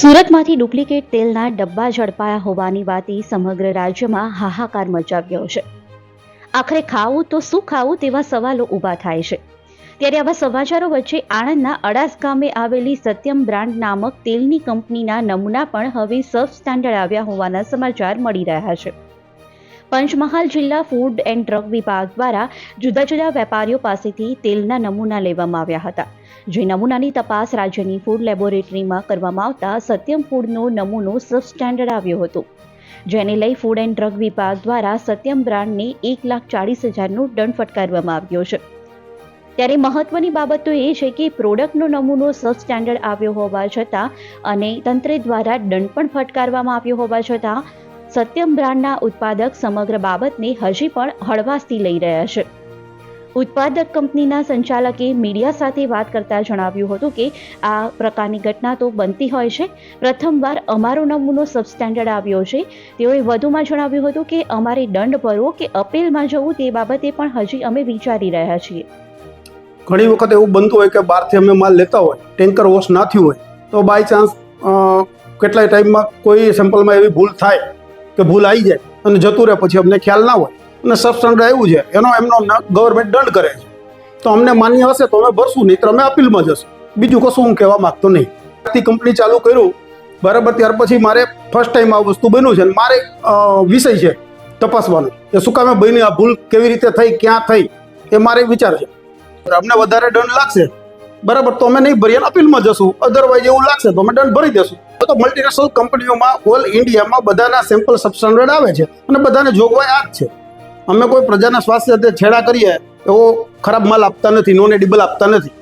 સુરતમાંથી duplicate તેલના ડબ્બા ઝડપાયા હોવાની વાતે સમગ્ર રાજ્યમાં હાહાકાર મચાવ્યો છે. આખરે ખાવું તો શું ખાવું તેવા સવાલો ઊભા થાય છે. ત્યારે આવા સમાચારો વચ્ચે આણંદના અડાસ ગામે આવેલી સત્યમ બ્રાન્ડ નામક તેલની કંપનીના નમૂના પણ હવે સબ સ્ટાન્ડર્ડ આવ્યા હોવાના સમાચાર મળી રહ્યા છે. પંચમહાલ જિલ્લા ફૂડ એન્ડ ડ્રગ વિભાગ દ્વારા જુદા જુદા વેપારીઓ પાસેથી તેલના નમૂના લેવામાં આવ્યા હતા, જે નમૂનાની તપાસ રાજ્યની ફૂડ લેબોરેટરીમાં કરવામાં આવતા સત્યમ ફૂડનો નમૂનો સબસ્ટેન્ડર્ડ આવ્યો હતો. જેને લઈ ફૂડ એન્ડ ડ્રગ વિભાગ દ્વારા સત્યમ બ્રાન્ડને એક લાખ ચાળીસ હજારનો દંડ ફટકારવામાં આવ્યો છે. ત્યારે મહત્વની બાબત તો એ છે કે પ્રોડક્ટનો નમૂનો સબસ્ટેન્ડર્ડ આવ્યો હોવા છતાં અને તંત્ર દ્વારા દંડ પણ ફટકારવામાં આવ્યો હોવા છતાં સત્યમ બ્રાન્ડના ઉત્પાદક સમગ્ર બાબતને હજી પણ હળવાશથી લઈ રહ્યા છે. ઉત્પાદક કંપનીના સંચાલકે મીડિયા સાથે વાત કરતા જણાવ્યું હતું કે, આ પ્રકારની ઘટના તો બનતી હોય છે. પ્રથમવાર અમારો નમૂનો સબસ્ટેન્ડર્ડ આવ્યો છે. તેઓએ વધુમાં જણાવ્યું હતું કે, અમારે દંડ ભરવો કે અપીલમાં જવું તે બાબતે પણ હજી અમે વિચારી રહ્યા છીએ. ઘણી વખત એવું બનતું હોય કે બહારથી અમે માલ લેતા હોય, ટેન્કર વોશ ના થયું હોય, તો બાય ચાન્સ કેટલાય ટાઈમમાં કોઈ સેમ્પલમાં એવી ભૂલ થાય. કે ભૂલ આવી જાય અને જતું રહે પછી અમને ખ્યાલ ના હોય. અને સબસ્ટન્ડ આવ્યું છે, એનો એમનો ગવર્મેન્ટ દંડ કરે છે. તો અમને માન્ય હશે તો અમે ભરશું નહીં તો અમે અપીલમાં જશું. બીજું કશું હું કહેવા માંગતો નહીં. કંપની ચાલુ કર્યું, બરાબર, ત્યાર પછી મારે ફર્સ્ટ ટાઈમ આ વસ્તુ બન્યું છે અને મારે વિષય છે તપાસવાનો. કે શું કામે બની આ ભૂલ કેવી રીતે થઈ, ક્યાં થઈ, એ મારે વિચાર છે. અમને વધારે દંડ લાગશે બરાબર, તો અમે નહીં ભરીએ અપીલમાં જશું. અધરવાઇઝ એવું લાગશે તો અમે દંડ ભરી દેશું. તો મલ્ટીનેશનલ કંપનીઓમાં ઓલ ઇન્ડિયામાં બધાના સેમ્પલ સબસ્ટાન્ડર્ડ આવે છે અને બધાને જોગવાઈ આ જ છે. અમે કોઈ પ્રજાના સ્વાસ્થ્ય સાથે છેડા કરીએ એવો ખરાબ માલ આપતા નથી નોન એડિબલ આપતા નથી.